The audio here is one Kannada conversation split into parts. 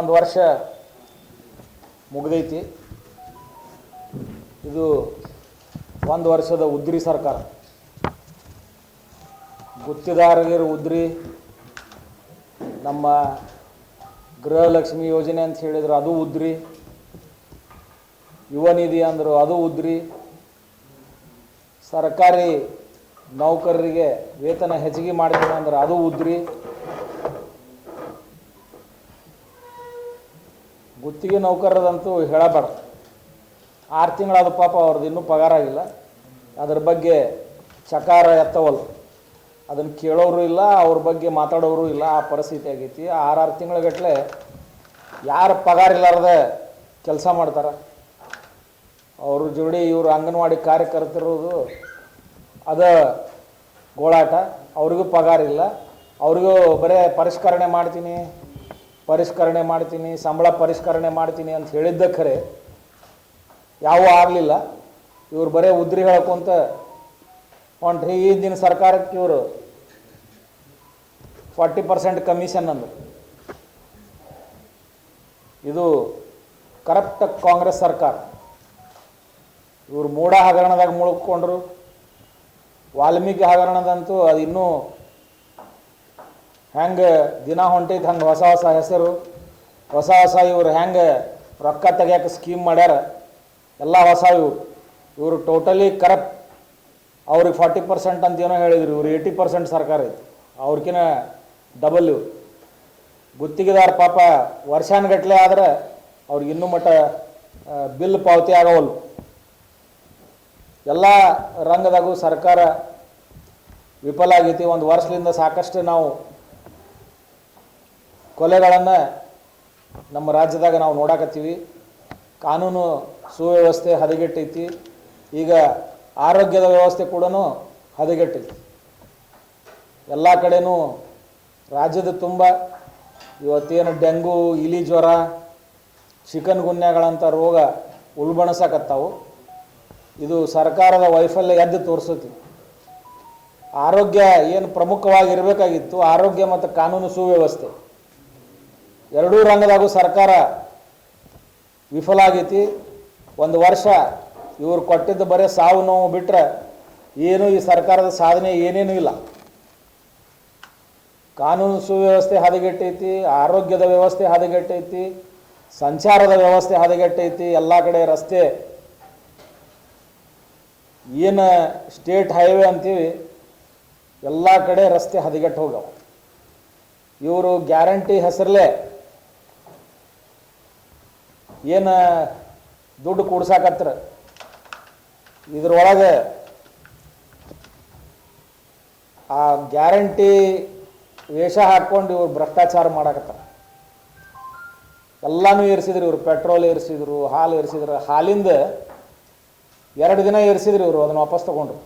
ಒಂದು ವರ್ಷ ಮುಗ್ದೈತಿ. ಇದು ಒಂದು ವರ್ಷದ ಉದ್ರಿ ಸರ್ಕಾರ. ಗುತ್ತಿದಾರರಿಗೆ ಉದ್ರಿ, ನಮ್ಮ ಗೃಹಲಕ್ಷ್ಮಿ ಯೋಜನೆ ಅಂತ ಹೇಳಿದ್ರು ಅದು ಉದ್ರಿ, ಯುವ ನಿಧಿ ಅಂದರು ಅದು ಉದ್ರಿ. ಸರ್ಕಾರಿ ನೌಕರರಿಗೆ ವೇತನ ಹೆಚ್ಚಿಗೆ ಮಾಡಿದ್ರು ಅಂದ್ರೆ ಅದು ಉದ್ರಿ. ಗುತ್ತಿಗೆ ನೌಕರರಂತೂ ಹೇಳಬಾರ್ದು. ಆರು ತಿಂಗಳಾದ ಪಾಪ ಅವ್ರದ್ದು ಇನ್ನೂ ಪಗಾರ ಆಗಿಲ್ಲ. ಅದ್ರ ಬಗ್ಗೆ ಚಕಾರ ಎತ್ತವಲ್ಲ ಅದನ್ನು ಕೇಳೋರು ಇಲ್ಲ, ಅವ್ರ ಬಗ್ಗೆ ಮಾತಾಡೋರು ಇಲ್ಲ, ಆ ಪರಿಸ್ಥಿತಿ ಆಗೈತಿ. ಆರಾರು ತಿಂಗಳಗಟ್ಟಲೆ ಯಾರು ಪಗಾರ ಇಲ್ಲಾರ್ದೆ ಕೆಲಸ ಮಾಡ್ತಾರೆ. ಅವ್ರ ಜೋಡಿ ಇವರು ಅಂಗನವಾಡಿ ಕಾರ್ಯಕರ್ತರೋದು ಅದ ಗೋಳಾಟ. ಅವ್ರಿಗೂ ಪಗಾರ ಇಲ್ಲ. ಅವ್ರಿಗೂ ಬರೇ ಪರಿಷ್ಕರಣೆ ಮಾಡ್ತೀನಿ. ಪರಿಷ್ಕರಣೆ ಮಾಡ್ತೀನಿ, ಸಂಬಳ ಪರಿಷ್ಕರಣೆ ಮಾಡ್ತೀನಿ ಅಂತ ಹೇಳಿದ್ದ ಖರೆ ಯಾವೂ ಆಗಲಿಲ್ಲ. ಇವ್ರು ಬರೇ ಉದ್ರಿ ಹೇಳ್ಕೊಂತ ಹೊಂಟ್ರಿ, ಈ ದಿನ ಸರ್ಕಾರಕ್ಕೆ ಇವರು ಫಾರ್ಟಿ ಪರ್ಸೆಂಟ್ ಕಮಿಷನ್ ಅಂದರು. ಇದು ಕರಪ್ಟ್ ಕಾಂಗ್ರೆಸ್ ಸರ್ಕಾರ. ಇವರು ಮೂಢ ಹಗರಣದಾಗ ಮುಳುಗ್ಕೊಂಡ್ರು. ವಾಲ್ಮೀಕಿ ಹಗರಣದಂತೂ ಅದು ಇನ್ನೂ ಹೆಂಗೆ ದಿನ ಹೊಂಟೈತೆ ಹಂಗೆ ಹೊಸ ಹೊಸ ಹೆಸರು, ಹೊಸ ಹೊಸ ಇವರು ಹೆಂಗೆ ರೊಕ್ಕ ತೆಗಿಯೋಕೆ ಸ್ಕೀಮ್ ಮಾಡ್ಯಾರ, ಎಲ್ಲ ಹೊಸ ಇವು. ಇವರು ಟೋಟಲಿ ಕರಪ್ಟ್ ಅವ್ರಿಗೆ ಫಾರ್ಟಿ ಪರ್ಸೆಂಟ್ ಅಂತ ಏನೋ ಹೇಳಿದ್ರು, ಇವ್ರು ಏಯ್ಟಿ ಪರ್ಸೆಂಟ್ ಸರ್ಕಾರ ಐತಿ. ಅವ್ರಿಗಿನ ಡಬಲ್ ಇವು. ಗುತ್ತಿಗೆದಾರ ಪಾಪ ವರ್ಷಾನುಗಟ್ಲೆ ಆದ್ರೆ ಅವ್ರಿಗೆ ಇನ್ನೂ ಮಟ್ಟ ಬಿಲ್ ಪಾವತಿ ಆಗವಲ್ಲು ಎಲ್ಲ ರಂಗದಾಗೂ ಸರ್ಕಾರ ವಿಫಲ ಆಗೈತಿ. ಒಂದು ವರ್ಷದಿಂದ ಸಾಕಷ್ಟು ನಾವು ಕೊಲೆಗಳನ್ನು ನಮ್ಮ ರಾಜ್ಯದಾಗ ನಾವು ನೋಡಾಕತ್ತೀವಿ. ಕಾನೂನು ಸುವ್ಯವಸ್ಥೆ ಹದಗೆಟ್ಟೈತಿ. ಈಗ ಆರೋಗ್ಯದ ವ್ಯವಸ್ಥೆ ಕೂಡ ಹದಗೆಟ್ಟೈತಿ. ಎಲ್ಲ ಕಡೆನೂ ರಾಜ್ಯದ ತುಂಬ ಇವತ್ತೇನು ಡೆಂಗು, ಇಲಿ ಜ್ವರ, ಚಿಕನ್ ಗುನ್ಯಾಗಳಂಥ ರೋಗ ಉಲ್ಬಣಸಕತ್ತಾವು ಇದು ಸರ್ಕಾರದ ವೈಫಲ್ಯ ಎದ್ದು ತೋರಿಸುತ್ತೆ ಆರೋಗ್ಯ ಏನು ಪ್ರಮುಖವಾಗಿರಬೇಕಾಗಿತ್ತು. ಆರೋಗ್ಯ ಮತ್ತು ಕಾನೂನು ಸುವ್ಯವಸ್ಥೆ. ಎರಡೂ ರಂಗದಾಗೂ ಸರ್ಕಾರ ವಿಫಲ ಆಗೈತಿ ಒಂದು ವರ್ಷ ಇವರು ಕೊಟ್ಟಿದ್ದು ಬರೀ ಸಾವು ನೋವು ಬಿಟ್ಟರೆ ಏನೂ ಈ ಸರ್ಕಾರದ ಸಾಧನೆ ಏನೇನೂ ಇಲ್ಲ. ಕಾನೂನು ಸುವ್ಯವಸ್ಥೆ ಹದಗೆಟ್ಟೈತಿ, ಆರೋಗ್ಯದ ವ್ಯವಸ್ಥೆ ಹದಗೆಟ್ಟೈತಿ, ಸಂಚಾರದ ವ್ಯವಸ್ಥೆ ಹದಗೆಟ್ಟೈತಿ, ಎಲ್ಲ ಕಡೆ ರಸ್ತೆ. ಏನು ಸ್ಟೇಟ್ ಹೈವೇ ಅಂತೀವಿ, ಎಲ್ಲ ಕಡೆ ರಸ್ತೆ ಹದಗೆಟ್ಟು ಹೋಗವು ಇವರು ಗ್ಯಾರಂಟಿ ಹೆಸರಲ್ಲೇ ಏನು ದುಡ್ಡು ಕೂಡ್ಸಾಕತ್ರ? ಇದ್ರೊಳಗೆ ಆ ಗ್ಯಾರಂಟಿ ವೇಷ ಹಾಕ್ಕೊಂಡು ಇವ್ರು ಭ್ರಷ್ಟಾಚಾರ ಮಾಡಾಕತ್ತಾರ. ಎಲ್ಲನೂ ಏರಿಸಿದ್ರು ಇವರು, ಪೆಟ್ರೋಲ್ ಏರಿಸಿದ್ರು, ಹಾಲು ಏರಿಸಿದ್ರು, ಹಾಲಿಂದ ಎರಡು ದಿನ ಏರಿಸಿದ್ರು ಇವರು ಅದನ್ನು ವಾಪಸ್ ತಗೊಂಡ್ರು.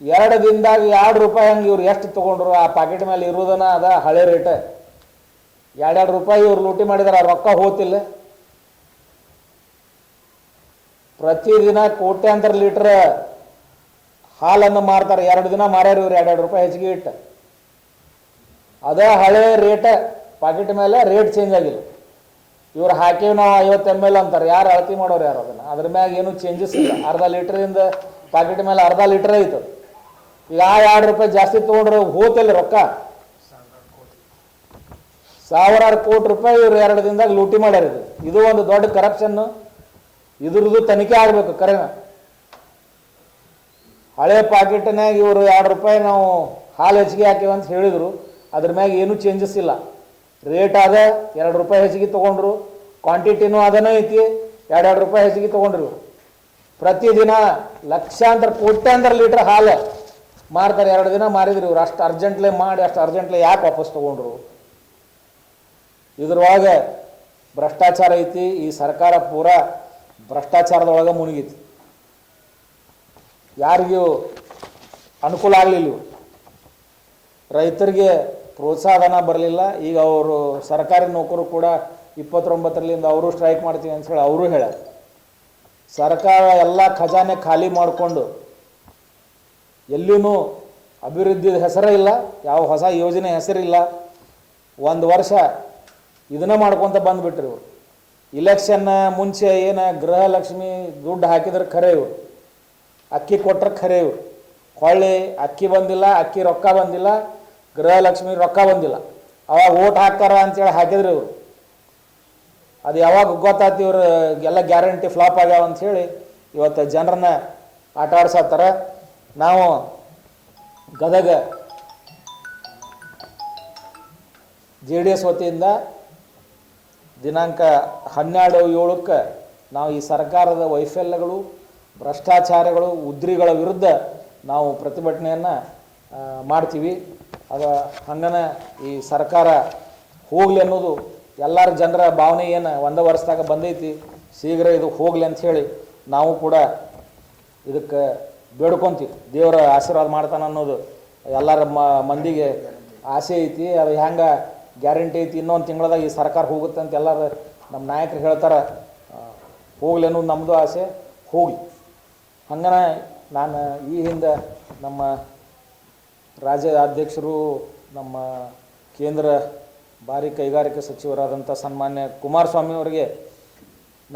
ಎರಡು ದಿನದಾಗ ಎರಡು ರೂಪಾಯಿ ಹಂಗೆ ಇವ್ರು ಎಷ್ಟು ತೊಗೊಂಡ್ರು? ಆ ಪಾಕೆಟ್ ಮೇಲೆ ಇರೋದನ್ನ ಅದ ಹಳೆ ರೇಟ್. ಎರಡೆರಡು ರೂಪಾಯಿ ಇವ್ರು ಲೂಟಿ ಮಾಡಿದಾರೆ ರೊಕ್ಕ ಹೋತಿಲ್ಲ. ಪ್ರತಿದಿನ ಕೋಟ್ಯಾಂತರ ಲೀಟ್ರ್ ಹಾಲನ್ನು ಮಾರ್ತಾರೆ. ಎರಡು ದಿನ ಮಾರ್ಯಾರ ಇವ್ರು, ಎರಡೆರಡು ರೂಪಾಯಿ ಹೆಚ್ಚಿಗೆ ಇಟ್ಟು. ಅದೇ ಹಳೆ ರೇಟ್, ಪಾಕೆಟ್ ಮೇಲೆ ರೇಟ್ ಚೇಂಜ್ ಆಗಿಲ್ಲ. ಇವ್ರು ಹಾಕಿವಿ ನಾವು ಐವತ್ತು ಎಂ ಎಲ್ ಅಂತಾರೆ. ಯಾರು ಅಳತಿ ಮಾಡೋರು ಯಾರು ಅದನ್ನು? ಅದ್ರ ಮ್ಯಾಗ ಏನೂ ಚೇಂಜಸ್ ಇಲ್ಲ. ಅರ್ಧ ಲೀಟ್ರಿಂದ ಪಾಕೆಟ್ ಮೇಲೆ ಅರ್ಧ ಲೀಟ್ರ್ ಐತು ಈಗ ಆ ಎರಡು ರೂಪಾಯಿ ಜಾಸ್ತಿ ತೊಗೊಂಡ್ರೆ ಹೋತಲ್ಲಿ ರೊಕ್ಕ. ಸಾವಿರಾರು ಕೋಟಿ ರೂಪಾಯಿ ಇವರು ಎರಡು ದಿನದಾಗ ಲೂಟಿ ಮಾಡ್ಯಾರ ಇದು. ಇದು ಒಂದು ದೊಡ್ಡ ಕರಪ್ಷನ್ನು ಇದ್ರದ್ದು ತನಿಖೆ ಆಗಬೇಕು ಕರೆನ ಹಳೆ ಪಾಕೆಟ್ನಾಗ ಇವರು ಎರಡು ರೂಪಾಯಿ ನಾವು ಹಾಲು ಹೆಚ್ಚಿಗೆ ಹಾಕಿವಿ ಅಂತ ಹೇಳಿದರು. ಅದ್ರ ಮ್ಯಾಗ ಏನೂ ಚೇಂಜಸ್ ಇಲ್ಲ. ರೇಟ್ ಆದ ಎರಡು ರೂಪಾಯಿ ಹೆಚ್ಚಿಗೆ ತೊಗೊಂಡ್ರು. ಕ್ವಾಂಟಿಟಿನೂ ಅದನೂ ಐತಿ. ಎರಡೆರಡು ರೂಪಾಯಿ ಹೆಚ್ಚಿಗೆ ತೊಗೊಂಡ್ರು ಪ್ರತಿದಿನ ಲಕ್ಷಾಂತರ, ಕೋಟ್ಯಾಂತರ ಲೀಟ್ರ್ ಹಾಲು ಮಾರ್ತಾರೆ. ಎರಡು ದಿನ ಮಾರಿದ್ರು ಇವ್ರು. ಅಷ್ಟು ಅರ್ಜೆಂಟ್ಲೆ ಮಾಡಿ, ಅಷ್ಟು ಅರ್ಜೆಂಟ್ಲೆ ಯಾಕೆ ವಾಪಸ್ ತೊಗೊಂಡ್ರು? ಇದ್ರೊಳಗೆ ಭ್ರಷ್ಟಾಚಾರ ಐತಿ, ಈ ಸರ್ಕಾರ ಪೂರಾ ಭ್ರಷ್ಟಾಚಾರದೊಳಗೆ ಮುಳುಗಿತ್ತು ಯಾರಿಗೂ ಅನುಕೂಲ ಆಗಲಿಲ್ಲ. ರೈತರಿಗೆ ಪ್ರೋತ್ಸಾಹಧನ ಬರಲಿಲ್ಲ. ಈಗ ಅವರು ಸರ್ಕಾರಿ ನೌಕರು ಕೂಡ ಇಪ್ಪತ್ತೊಂಬತ್ತರಲ್ಲಿಂದ ಅವರು ಸ್ಟ್ರೈಕ್ ಮಾಡ್ತೀವಿ ಅಂತ ಹೇಳಿ ಅವರು ಹೇಳ. ಸರ್ಕಾರ ಎಲ್ಲ ಖಜಾನೆ ಖಾಲಿ ಮಾಡಿಕೊಂಡು ಎಲ್ಲಿಯೂ ಅಭಿವೃದ್ಧಿ ಹೆಸರೇ ಇಲ್ಲ. ಯಾವ ಹೊಸ ಯೋಜನೆ ಹೆಸರಿಲ್ಲ. ಒಂದು ವರ್ಷ ಇದನ್ನ ಮಾಡ್ಕೊತ ಬಂದ್ಬಿಟ್ರಿ ಇವರು. ಇಲೆಕ್ಷನ್ ಮುಂಚೆ ಏನು ಗೃಹಲಕ್ಷ್ಮಿ ದುಡ್ಡು ಹಾಕಿದ್ರೆ ಖರೆ ಇವರು. ಅಕ್ಕಿ ಕೊಟ್ರೆ ಖರೆ ಇವರು. ಹೊಳ್ಳಿ ಅಕ್ಕಿ ಬಂದಿಲ್ಲ, ಅಕ್ಕಿ ರೊಕ್ಕ ಬಂದಿಲ್ಲ, ಗೃಹಲಕ್ಷ್ಮಿ ರೊಕ್ಕ ಬಂದಿಲ್ಲ. ಅವಾಗ ಓಟ್ ಹಾಕ್ತಾರ ಅಂತೇಳಿ ಹಾಕಿದ್ರಿ ಇವರು. ಅದು ಯಾವಾಗ ಗೊತ್ತಾಯ್ತು ಇವರು, ಎಲ್ಲ ಗ್ಯಾರಂಟಿ ಫ್ಲಾಪ್ ಆಗ್ಯಾವ ಅಂಥೇಳಿ ಇವತ್ತು ಜನರನ್ನ ಆಟ ಆಡ್ಸತ್ತಾರ. ನಾವು ಗದಗ ಜೆ ಡಿ ಎಸ್ ವತಿಯಿಂದ ದಿನಾಂಕ ಹನ್ನೆರಡು ಏಳಕ್ಕೆ ನಾವು ಈ ಸರ್ಕಾರದ ವೈಫಲ್ಯಗಳು, ಭ್ರಷ್ಟಾಚಾರಗಳು, ಉದ್ರಿಗಳ ವಿರುದ್ಧ ನಾವು ಪ್ರತಿಭಟನೆಯನ್ನು ಮಾಡ್ತೀವಿ. ಅದ ಹಂಗನ ಈ ಸರ್ಕಾರ ಹೋಗಲಿ ಅನ್ನೋದು ಎಲ್ಲರ ಜನರ ಭಾವನೆ ಏನು ಒಂದೇ ವರ್ಷದಾಗ ಬಂದೈತಿ, ಶೀಘ್ರ ಇದು ಹೋಗಲಿ ಅಂತ ಹೇಳಿ ನಾವು ಕೂಡ ಇದಕ್ಕೆ ಬೇಡ್ಕೊತೀವಿ. ದೇವರ ಆಶೀರ್ವಾದ ಮಾಡ್ತಾನೆ ಅನ್ನೋದು ಎಲ್ಲರ ಮಂದಿಗೆ ಆಸೆ ಐತಿ. ಅದು ಹೆಂಗೆ ಗ್ಯಾರಂಟಿ ಐತಿ, ಇನ್ನೊಂದು ತಿಂಗಳದಾಗ ಈ ಸರ್ಕಾರ ಹೋಗುತ್ತೆ ಅಂತ ಎಲ್ಲರೂ ನಮ್ಮ ನಾಯಕರು ಹೇಳ್ತಾರೆ ಹೋಗ್ಲಿ ಅನ್ನೋದು ನಮ್ಮದು ಆಸೆ, ಹೋಗಲಿ. ಹಂಗನ ನಾನು ಈ ಹಿಂದೆ ನಮ್ಮ ರಾಜ್ಯ ಅಧ್ಯಕ್ಷರು, ನಮ್ಮ ಕೇಂದ್ರ ಭಾರಿ ಕೈಗಾರಿಕೆ ಸಚಿವರಾದಂಥ ಸನ್ಮಾನ್ಯ ಕುಮಾರಸ್ವಾಮಿ ಅವರಿಗೆ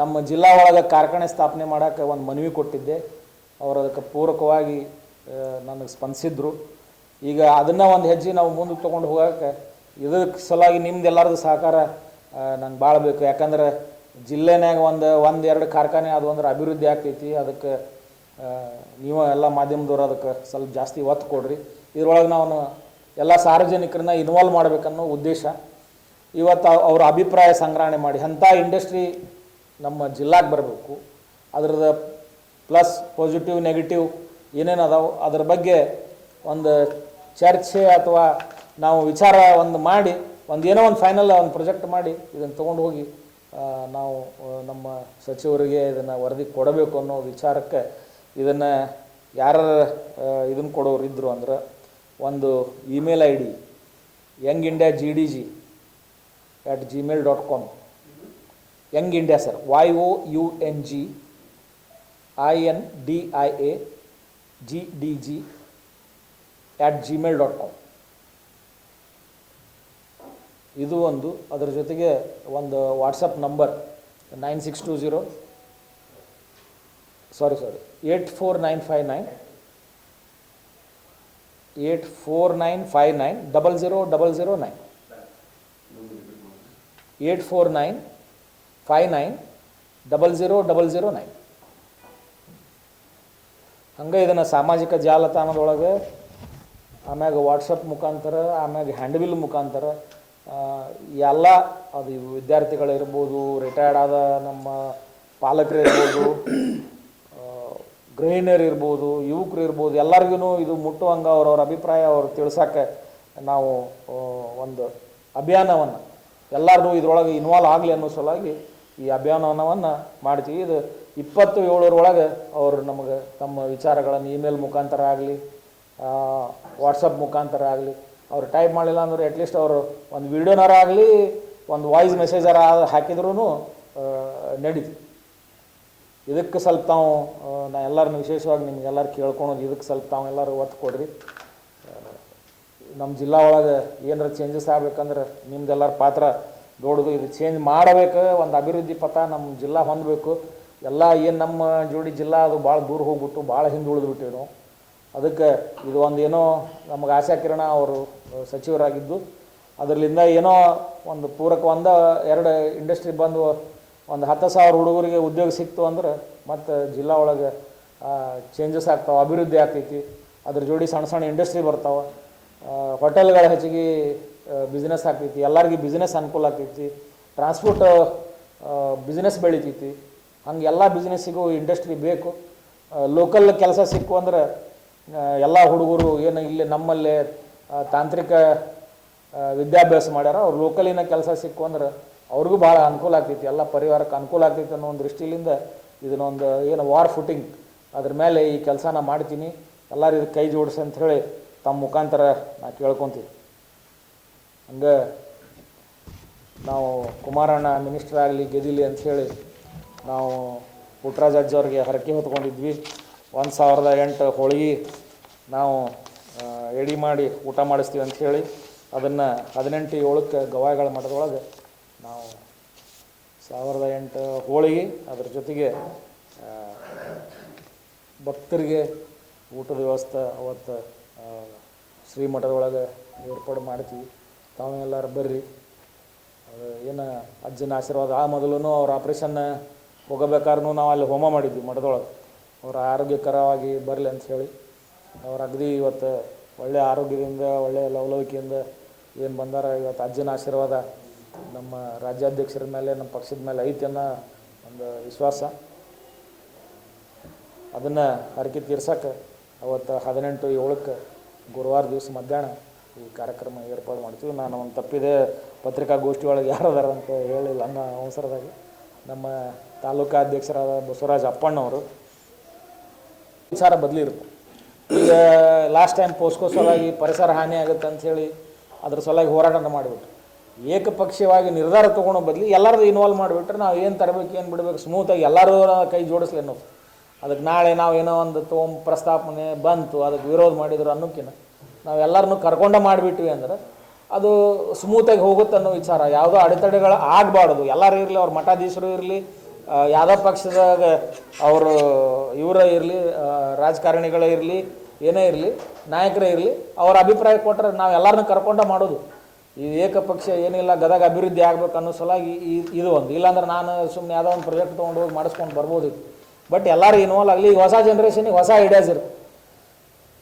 ನಮ್ಮ ಜಿಲ್ಲಾ ಒಳಗೆ ಕಾರ್ಖಾನೆ ಸ್ಥಾಪನೆ ಮಾಡೋಕ್ಕೆ ಒಂದು ಮನವಿ ಕೊಟ್ಟಿದ್ದೆ. ಅವರು ಅದಕ್ಕೆ ಪೂರಕವಾಗಿ ನನಗೆ ಸ್ಪಂದಿಸಿದ್ರು. ಈಗ ಅದನ್ನು ಒಂದು ಹೆಜ್ಜೆ ನಾವು ಮುಂದಕ್ಕೆ ತೊಗೊಂಡು ಹೋಗೋಕೆ ಇದಕ್ಕೆ ಸಲುವಾಗಿ ನಿಮ್ದು ಎಲ್ಲರದ್ದು ಸಹಕಾರ ನಂಗೆ ಭಾಳ ಬೇಕು. ಯಾಕಂದ್ರೆ ಜಿಲ್ಲೆನಾಗ ಒಂದು ಒಂದು ಎರಡು ಕಾರ್ಖಾನೆ ಅದು ಅಂದ್ರೆ ಅಭಿವೃದ್ಧಿ ಆಗ್ತೈತಿ. ಅದಕ್ಕೆ ನೀವು ಎಲ್ಲ ಮಾಧ್ಯಮದವ್ರು ಅದಕ್ಕೆ ಸ್ವಲ್ಪ ಜಾಸ್ತಿ ಒತ್ತು ಕೊಡ್ರಿ. ಇದ್ರೊಳಗೆ ನಾವು ಎಲ್ಲ ಸಾರ್ವಜನಿಕರನ್ನ ಇನ್ವಾಲ್ವ್ ಮಾಡ್ಬೇಕನ್ನೋ ಉದ್ದೇಶ. ಇವತ್ತು ಅವ್- ಅವ್ರ ಅಭಿಪ್ರಾಯ ಸಂಗ್ರಹಣೆ ಮಾಡಿ. ಅಂಥ ಇಂಡಸ್ಟ್ರಿ ನಮ್ಮ ಜಿಲ್ಲಾಗೆ ಬರಬೇಕು. ಅದ್ರದ್ದು ಪ್ಲಸ್ ಪಾಸಿಟಿವ್ ನೆಗೆಟಿವ್ ಏನೇನು ಅದಾವೆ, ಅದ್ರ ಬಗ್ಗೆ ಒಂದು ಚರ್ಚೆ ಅಥವಾ ನಾವು ವಿಚಾರ ಒಂದು ಮಾಡಿ, ಒಂದು ಏನೋ ಒಂದು ಫೈನಲ್ ಒಂದು ಪ್ರೊಜೆಕ್ಟ್ ಮಾಡಿ ಇದನ್ನು ತೊಗೊಂಡು ಹೋಗಿ ನಾವು ನಮ್ಮ ಸಚಿವರಿಗೆ ಇದನ್ನು ವರದಿ ಕೊಡಬೇಕು ಅನ್ನೋ ವಿಚಾರಕ್ಕೆ ಇದನ್ನು ಯಾರು ಇದನ್ನು ಕೊಡೋರು ಇದ್ದರು ಅಂದ್ರೆ ಒಂದು email I D young India G D G at Gmail dot com young India sir Y O U N G I N D I A G D G at Gmail dot com ಇದು ಒಂದು. ಅದರ ಜೊತೆಗೆ ಒಂದು WhatsApp number nine six two zero sorry sorry eight four nine five nine eight four nine five nine double zero double zero nine eight four nine five nine double zero double zero nine ಹಂಗೆ ಇದನ್ನು ಸಾಮಾಜಿಕ ಜಾಲತಾಣದೊಳಗೆ, ಆಮ್ಯಾಗ ವಾಟ್ಸಪ್ ಮುಖಾಂತರ, ಆಮ್ಯಾಗ ಹ್ಯಾಂಡ್ಬಿಲ್ ಮುಖಾಂತರ ಎಲ್ಲ ಅದು ವಿದ್ಯಾರ್ಥಿಗಳಿರ್ಬೋದು ರಿಟೈರ್ಡ್ ಆದ ನಮ್ಮ ಪಾಲಕರಿರ್ಬೋದು ಇರ್ಬೋದು ಆ, ಗೃಹಿಣಿಯರು ಇರ್ಬೋದು ಯುವಕರು ಇರ್ಬೋದು ಎಲ್ಲರಿಗೂ ಇದು ಮುಟ್ಟುವಂಗೆ ಅವ್ರವ್ರ ಅಭಿಪ್ರಾಯ ಅವ್ರು ತಿಳ್ಸೋಕ್ಕೆ ನಾವು ಒಂದು ಅಭಿಯಾನವನ್ನು ಎಲ್ಲರೂ ಇದರೊಳಗೆ ಇನ್ವಾಲ್ವ್ ಆಗಲಿ ಅನ್ನೋ ಸಲುವಾಗಿ ಈ ಅಭಿಯಾನವನ್ನು ಮಾಡ್ತೀವಿ. ಇದು ಇಪ್ಪತ್ತು ಏಳರೊಳಗೆ ಅವರು ನಮಗೆ ತಮ್ಮ ವಿಚಾರಗಳನ್ನು ಇಮೇಲ್ ಮುಖಾಂತರ ಆಗಲಿ ವಾಟ್ಸಪ್ ಮುಖಾಂತರ ಆಗಲಿ ಅವ್ರು ಟೈಪ್ ಮಾಡಲಿಲ್ಲ ಅಂದ್ರೆ ಅಟ್ಲೀಸ್ಟ್ ಅವರು ಒಂದು ವಿಡಿಯೋನಾರ ಆಗಲಿ, ಒಂದು ವಾಯ್ಸ್ ಮೆಸೇಜರ ಹಾಕಿದ್ರೂ ನಡೀತು. ಇದಕ್ಕೆ ಸ್ವಲ್ಪ ತಾವು ನಾ ಎಲ್ಲರನ್ನು ವಿಶೇಷವಾಗಿ ನಿಮ್ಗೆಲ್ಲರೂ ಕೇಳ್ಕೊಳೋದು ಇದಕ್ಕೆ ಸ್ವಲ್ಪ ತಾವು ಎಲ್ಲರೂ ಒತ್ತು ಕೊಡ್ರಿ. ನಮ್ಮ ಜಿಲ್ಲಾ ಒಳಗೆ ಏನಾರ ಚೇಂಜಸ್ ಆಗ್ಬೇಕಂದ್ರೆ ನಿಮ್ದೆಲ್ಲರ ಪಾತ್ರ ದೊಡ್ಡದು ಇದು ಚೇಂಜ್ ಮಾಡಬೇಕು, ಒಂದು ಅಭಿವೃದ್ಧಿ ಪಥ ನಮ್ಮ ಜಿಲ್ಲಾ ಹೊಂದಬೇಕು. ಎಲ್ಲ ಏನು ನಮ್ಮ ಜೋಡಿ ಜಿಲ್ಲಾ ಅದು ಭಾಳ ದೂರ ಹೋಗ್ಬಿಟ್ಟು ಭಾಳ ಹಿಂದೆ ಉಳಿದ್ಬಿಟ್ಟಿವಿ ನಾವು. ಅದಕ್ಕೆ ಇದು ಒಂದು ಏನೋ ನಮಗೆ ಆಶಾ ಕಿರಣ ಅವರು ಸಚಿವರಾಗಿದ್ದು. ಅದರಲ್ಲಿಂದ ಏನೋ ಒಂದು ಪೂರಕ ಒಂದ, ಎರಡು ಇಂಡಸ್ಟ್ರಿ ಬಂದು ಒಂದು ಹತ್ತು ಸಾವಿರ ಹುಡುಗರಿಗೆ ಉದ್ಯೋಗ ಸಿಕ್ತು ಅಂದ್ರೆ ಮತ್ತು ಜಿಲ್ಲಾ ಒಳಗೆ ಚೇಂಜಸ್ ಆಗ್ತಾವೆ, ಅಭಿವೃದ್ಧಿ ಆಗ್ತೈತಿ. ಅದ್ರ ಜೋಡಿ ಸಣ್ಣ ಸಣ್ಣ ಇಂಡಸ್ಟ್ರಿ ಬರ್ತಾವೆ. ಹೋಟೆಲ್ಗಳ ಹೆಚ್ಚಿಗೆ ಬಿಸ್ನೆಸ್ ಆಗ್ತೈತಿ. ಎಲ್ಲರಿಗೂ ಬಿಸ್ನೆಸ್ ಅನುಕೂಲ ಆಗ್ತೈತಿ. ಟ್ರಾನ್ಸ್ಪೋರ್ಟ್ ಬಿಸ್ನೆಸ್ ಬೆಳಿತೈತಿ. ಹಂಗೆ ಎಲ್ಲ ಬಿಸ್ನೆಸ್ಸಿಗೂ ಇಂಡಸ್ಟ್ರಿ ಬೇಕು. ಲೋಕಲ್ ಕೆಲಸ ಸಿಕ್ಕು ಅಂದ್ರೆ ಎಲ್ಲ ಹುಡುಗರು ಏನು ಇಲ್ಲಿ ನಮ್ಮಲ್ಲೇ ತಾಂತ್ರಿಕ ವಿದ್ಯಾಭ್ಯಾಸ ಮಾಡ್ಯಾರ, ಅವ್ರು ಲೋಕಲಿನ ಕೆಲಸ ಸಿಕ್ಕು ಅಂದ್ರೆ ಅವ್ರಿಗೂ ಭಾಳ ಅನುಕೂಲ ಆಗ್ತೈತಿ, ಎಲ್ಲ ಪರಿವಾರಕ್ಕೆ ಅನುಕೂಲ ಆಗ್ತೈತಿ ಅನ್ನೋ ಒಂದು ದೃಷ್ಟಿಯಿಂದ ಇದನ್ನೊಂದು ಏನು ವಾರ್ ಫುಟಿಂಗ್ ಅದ್ರ ಮೇಲೆ ಈ ಕೆಲಸನ ಮಾಡ್ತೀನಿ, ಎಲ್ಲರೂ ಇದಕ್ಕೆ ಕೈ ಜೋಡಿಸಿ ಹೇಳಿ ತಮ್ಮ ಮುಖಾಂತರ ನಾ ಕೇಳ್ಕೊತೀವಿ. ಹಂಗೆ ನಾವು ಕುಮಾರಣ್ಣ ಮಿನಿಸ್ಟರ್ ಆಗಲಿ, ಗೆದಿಲಿ ಅಂಥೇಳಿ ನಾವು ಪುಟ್ರಾಜ್ ಅಜ್ಜವ್ರಿಗೆ ಹರಕೆ ಹೊತ್ಕೊಂಡಿದ್ವಿ. ಒಂದು ಸಾವಿರದ ಎಂಟು ಹೋಳಿಗೆ ನಾವು ಎಡಿ ಮಾಡಿ ಊಟ ಮಾಡಿಸ್ತೀವಿ ಅಂಥೇಳಿ ಅದನ್ನು ಹದಿನೆಂಟು ಏಳಕ್ಕೆ ಗವಾಯಿಗಳ ಮಠದೊಳಗೆ ನಾವು ಸಾವಿರದ ಎಂಟು ಹೋಳಿಗೆ ಅದ್ರ ಜೊತೆಗೆ ಭಕ್ತರಿಗೆ ಊಟದ ವ್ಯವಸ್ಥೆ ಅವತ್ತು ಶ್ರೀ ಮಠದೊಳಗೆ ಏರ್ಪಾಡು ಮಾಡ್ತೀವಿ. ತಾವೆಲ್ಲರೂ ಬರ್ರಿ. ಅದು ಏನು ಅಜ್ಜನ ಆಶೀರ್ವಾದ, ಆ ಮೊದಲು ಅವ್ರ ಆಪ್ರೇಷನ್ ಹೋಗಬೇಕಾದ್ರೂ ನಾವು ಅಲ್ಲಿ ಹೋಮ ಮಾಡಿದ್ವಿ ಮಠದೊಳಗೆ. ಅವ್ರ ಆರೋಗ್ಯಕರವಾಗಿ ಬರಲಿ ಅಂತ ಹೇಳಿ ಅವ್ರ ಅಗದಿ ಇವತ್ತು ಒಳ್ಳೆಯ ಆರೋಗ್ಯದಿಂದ ಒಳ್ಳೆಯ ಲವಲವಿಕೆಯಿಂದ ಏನು ಬಂದಾರ ಇವತ್ತು ಅಜ್ಜನ ಆಶೀರ್ವಾದ ನಮ್ಮ ರಾಜ್ಯಾಧ್ಯಕ್ಷರ ಮೇಲೆ, ನಮ್ಮ ಪಕ್ಷದ ಮೇಲೆ ಐತಿ ಅನ್ನೋ ಒಂದು ವಿಶ್ವಾಸ. ಅದನ್ನು ಹರಕೆ ತೀರ್ಸಕ್ಕೆ ಅವತ್ತು ಹದಿನೆಂಟು, ಏಳಕ್ಕೆ ಗುರುವಾರ ದಿವಸ ಮಧ್ಯಾಹ್ನ ಈ ಕಾರ್ಯಕ್ರಮ ಏರ್ಪಾಡು ಮಾಡ್ತೀವಿ. ನಾನು ಒಂದು ತಪ್ಪಿದೆ, ಪತ್ರಿಕಾಗೋಷ್ಠಿ ಒಳಗೆ ಯಾರು ಅದಾರ ಅಂತ ಹೇಳಿಲ್ಲ ಅನ್ನೋ ಅವಸರದಾಗ ನಮ್ಮ ತಾಲೂಕಾ ಅಧ್ಯಕ್ಷರಾದ ಬಸವರಾಜ ಅಪ್ಪಣ್ಣವರು ವಿಚಾರ ಬದಲಿರುತ್ತೆ. ಈಗ ಲಾಸ್ಟ್ ಟೈಮ್ ಪೋಸ್ಕೋ ಸಲುವಾಗಿ ಪರಿಸರ ಹಾನಿ ಆಗುತ್ತೆ ಅಂಥೇಳಿ ಅದ್ರ ಸಲುವಾಗಿ ಹೋರಾಟ ಮಾಡಿಬಿಟ್ರು. ಏಕಪಕ್ಷೀಯವಾಗಿ ನಿರ್ಧಾರ ತೊಗೊಳೋ ಬದಲಿ ಎಲ್ಲರದು ಇನ್ವಾಲ್ವ್ ಮಾಡಿಬಿಟ್ರೆ ನಾವು ಏನು ತರಬೇಕು, ಏನು ಬಿಡಬೇಕು ಸ್ಮೂತಾಗಿ ಎಲ್ಲರೂ ಕೈ ಜೋಡಿಸ್ಲಿ ಅನ್ನೋದು ಅದಕ್ಕೆ ನಾಳೆ ನಾವು ಏನೋ ಒಂದು ತೊಗೊಂಬ ಪ್ರಸ್ತಾಪನೆ ಬಂತು, ಅದಕ್ಕೆ ವಿರೋಧ ಮಾಡಿದ್ರು ಅನ್ನೋಕ್ಕಿಂತ ನಾವು ಎಲ್ಲರನ್ನೂ ಕರ್ಕೊಂಡ ಮಾಡಿಬಿಟ್ವಿ ಅಂದ್ರೆ ಅದು ಸ್ಮೂತಾಗಿ ಹೋಗುತ್ತೆ ಅನ್ನೋ ವಿಚಾರ. ಯಾವುದೋ ಅಡೆತಡೆಗಳು ಆಗಬಾರ್ದು. ಎಲ್ಲರೂ ಇರಲಿ, ಅವ್ರ ಮಠಾಧೀಶರು ಇರಲಿ ಯಾವುದೋ ಪಕ್ಷದಾಗ ಅವರು ಇವರ ಇರಲಿ ರಾಜಕಾರಣಿಗಳೇ ಇರಲಿ, ಏನೇ ಇರಲಿ, ನಾಯಕರೇ ಇರಲಿ, ಅವ್ರ ಅಭಿಪ್ರಾಯ ಕೊಟ್ಟರೆ ನಾವು ಎಲ್ಲರನ್ನೂ ಕರ್ಕೊಂಡ ಮಾಡೋದು. ಈ ಏಕಪಕ್ಷ ಏನಿಲ್ಲ, ಗದಗ ಅಭಿವೃದ್ಧಿ ಆಗ್ಬೇಕು ಅನ್ನೋ ಸಲುವಾಗಿ ಈ- ಇದು ಒಂದು. ಇಲ್ಲಾಂದ್ರೆ ನಾನು ಸುಮ್ಮನೆ ಯಾವುದೋ ಒಂದು ಪ್ರಾಜೆಕ್ಟ್ ತೊಗೊಂಡು ಹೋಗಿ ಮಾಡಿಸ್ಕೊಂಡು ಬರ್ಬೋದು. ಬಟ್ ಎಲ್ಲರೂ ಇನ್ವಾಲ್ವ್ ಆಗಲಿ ಈಗ ಹೊಸ ಜನ್ರೇಷನಿಗೆ ಹೊಸ ಐಡಿಯಾಸ್ ಇರುತ್ತೆ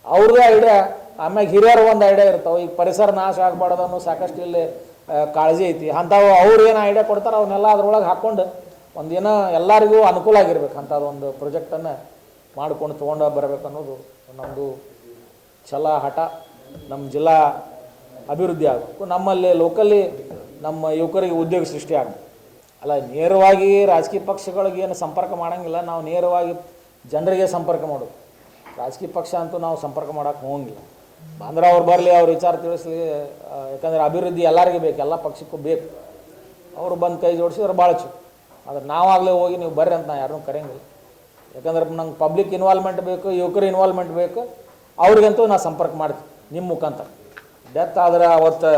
ಅವ್ರದ್ದೇ ಐಡಿಯಾ ಆಮ್ಯಾಗ ಹಿರಿಯರು ಒಂದು ಐಡಿಯಾ ಇರ್ತಾವೆ. ಈಗ ಪರಿಸರ ನಾಶ ಆಗಬಾರ್ದು ಅನ್ನೋ ಸಾಕಷ್ಟು ಇಲ್ಲಿ ಕಾಳಜಿ ಐತಿ. ಅಂಥವು ಅವ್ರು ಏನು ಐಡಿಯಾ ಕೊಡ್ತಾರೆ ಅವನ್ನೆಲ್ಲ ಅದ್ರೊಳಗೆ ಹಾಕ್ಕೊಂಡು ಒಂದು ಏನೋ ಎಲ್ಲರಿಗೂ ಅನುಕೂಲ ಆಗಿರ್ಬೇಕು ಅಂಥದ್ದು ಒಂದು ಪ್ರೊಜೆಕ್ಟನ್ನು ಮಾಡ್ಕೊಂಡು ತೊಗೊಂಡು ಬರಬೇಕು ಅನ್ನೋದು ನಮ್ಮದು ಛಲ, ಹಠ. ನಮ್ಮ ಜಿಲ್ಲಾ ಅಭಿವೃದ್ಧಿ ಆಗಬೇಕು. ನಮ್ಮಲ್ಲಿ ಲೋಕಲ್ಲಿ ನಮ್ಮ ಯುವಕರಿಗೆ ಉದ್ಯೋಗ ಸೃಷ್ಟಿ ಆಗಬೇಕು. ಅಲ್ಲ, ನೇರವಾಗಿ ರಾಜಕೀಯ ಪಕ್ಷಗಳಿಗೆ ಏನು ಸಂಪರ್ಕ ಮಾಡೋಂಗಿಲ್ಲ, ನಾವು ನೇರವಾಗಿ ಜನರಿಗೆ ಸಂಪರ್ಕ ಮಾಡೋದು. ರಾಜಕೀಯ ಪಕ್ಷ ಅಂತೂ ನಾವು ಸಂಪರ್ಕ ಮಾಡೋಕೆ ಹೋಗಂಗಿಲ್ಲ. ಬಂದ್ರೆ ಅವ್ರು ಬರಲಿ, ಅವ್ರ ವಿಚಾರ ತಿಳಿಸ್ಲಿ ಯಾಕಂದ್ರೆ ಅಭಿವೃದ್ಧಿ ಎಲ್ಲರಿಗೂ ಬೇಕು, ಎಲ್ಲ ಪಕ್ಷಕ್ಕೂ ಬೇಕು. ಅವರು ಬಂದು ಕೈ ಜೋಡಿಸಿದ್ರೆ ಭಾಳ ಚು ಆದ್ರೆ ನಾವಾಗಲೇ ಹೋಗಿ ನೀವು ಬರ್ರಿ ಅಂತ ನಾ ಯಾರನ್ನೂ ಕರೆಯಂಗಿಲ್ಲ ಯಾಕಂದ್ರೆ ನಂಗೆ ಪಬ್ಲಿಕ್ ಇನ್ವಾಲ್ವ್ಮೆಂಟ್ ಬೇಕು, ಯುವಕರು ಇನ್ವಾಲ್ವ್ಮೆಂಟ್ ಬೇಕು, ಅವ್ರಿಗಂತೂ ನಾ ಸಂಪರ್ಕ ಮಾಡ್ತೀನಿ ನಿಮ್ಮ ಮುಖಾಂತರ. ಡೆತ್ ಆದ್ರೆ ಅವತ್ತು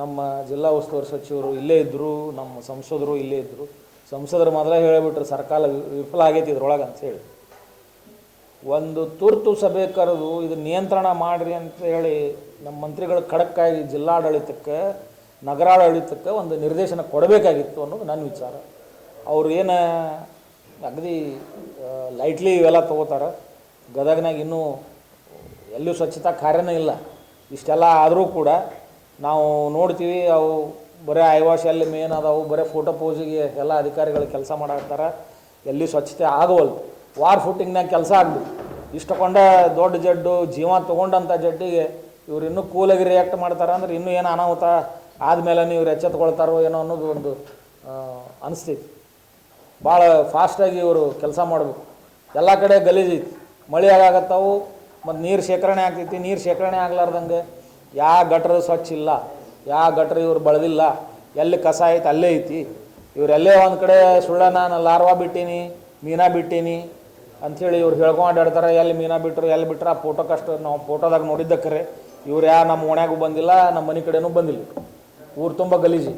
ನಮ್ಮ ಜಿಲ್ಲಾ ಉಸ್ತುವಾರಿ ಸಚಿವರು ಇಲ್ಲೇ ಇದ್ದರು ನಮ್ಮ ಸಂಸದರು ಇಲ್ಲೇ ಇದ್ದರು ಸಂಸದರು ಮೊದಲೇ ಹೇಳಿಬಿಟ್ರು, ಸರ್ಕಾರ ವಿಫಲ ಆಗೈತಿ ಇದ್ರೊಳಗೆ ಅಂತ ಹೇಳಿ. ಒಂದು ತುರ್ತು ಸಭೆ ಕರೆದು ಇದು ನಿಯಂತ್ರಣ ಮಾಡಿರಿ ಅಂತ ಹೇಳಿ ನಮ್ಮ ಮಂತ್ರಿಗಳು ಖಡಕ್ಕಾಗಿ ಜಿಲ್ಲಾಡಳಿತಕ್ಕೆ, ನಗರಾಡಳಿತಕ್ಕೆ ಒಂದು ನಿರ್ದೇಶನ ಕೊಡಬೇಕಾಗಿತ್ತು ಅನ್ನೋದು ನನ್ನ ವಿಚಾರ. ಅವ್ರು ಏನು ಅಗದಿ ಲೈಟ್ಲಿ ಇವೆಲ್ಲ ತೊಗೋತಾರೆ. ಗದಗ್ನಾಗ ಇನ್ನೂ ಎಲ್ಲೂ ಸ್ವಚ್ಛತಾ ಕಾರ್ಯನೇ ಇಲ್ಲ. ಇಷ್ಟೆಲ್ಲ ಆದರೂ ಕೂಡ ನಾವು ನೋಡ್ತೀವಿ, ಅವು ಬರೀ ಐವಾಶ್ ಎಲ್ಲಿ ಮೇನ್ ಅದಾವು, ಬರೀ ಫೋಟೋ ಪೋಸಿಗೆ ಎಲ್ಲ ಅಧಿಕಾರಿಗಳು ಕೆಲಸ ಮಾಡಾಕ್ತಾರೆ ಎಲ್ಲಿ ಸ್ವಚ್ಛತೆ ಆಗವಲ್ದು. ವಾರ್ ಫುಟಿಂಗ್ನಾಗ ಕೆಲಸ ಆಗಬೇಕು ಇಷ್ಟಕೊಂಡ ದೊಡ್ಡ ಜಡ್ಡು ಜೀವ ತೊಗೊಂಡಂಥ ಜಡ್ಡಿಗೆ ಇವ್ರು ಇನ್ನೂ ಕೂಲಾಗಿ ರಿಯಾಕ್ಟ್ ಮಾಡ್ತಾರೆ ಅಂದ್ರೆ ಇನ್ನೂ ಏನು ಅನಾಹುತ ಆದಮೇಲೆ ಇವ್ರು ಎಚ್ಚೆತ್ಕೊಳ್ತಾರೋ ಏನೋ ಅನ್ನೋದು ಒಂದು ಅನಿಸ್ತೈತಿ ಭಾಳ ಫಾಸ್ಟಾಗಿ ಇವರು ಕೆಲಸ ಮಾಡಬೇಕು. ಎಲ್ಲ ಕಡೆ ಗಲೀಜೈತಿ ಮಳೆ ಆಗತ್ತಾವು ಮತ್ತು ನೀರು ಶೇಖರಣೆ ಆಗ್ತೈತಿ. ನೀರು ಶೇಖರಣೆ ಆಗ್ಲಾರ್ದಂಗೆ ಯಾವ ಗಟ್ರ ಸ್ವಚ್ಛ ಇಲ್ಲ ಯಾವ ಗಟ್ರ ಇವ್ರು ಬಳದಿಲ್ಲ, ಎಲ್ಲಿ ಕಸ ಐತೆ ಅಲ್ಲೇ ಐತಿ. ಇವರೆಲ್ಲೇ ಒಂದು ಕಡೆ ಸುಳ್ಳ ನಾನು ಲಾರ್ವಾ ಬಿಟ್ಟೀನಿ, ಮೀನಾ ಬಿಟ್ಟೀನಿ ಅಂಥೇಳಿ ಇವ್ರು ಹೇಳ್ಕೊಂಡು ಅಡ್ಡಾಡ್ತಾರೆ ಎಲ್ಲಿ ಮೀನಾ ಬಿಟ್ಟರು ಎಲ್ಲಿ ಬಿಟ್ಟರೆ ಆ ಫೋಟೋ ಕಷ್ಟ ನಾವು ಫೋಟೋದಾಗ ನೋಡಿದ್ದಕ್ಕರೆ ಇವ್ರು ಯಾ ನಮ್ಮ ಓಣ್ಯಾಗೂ ಬಂದಿಲ್ಲ ನಮ್ಮ ಮನೆ ಕಡೆನೂ ಬಂದಿಲ್ಲ. ಊರು ತುಂಬ ಗಲೀಜು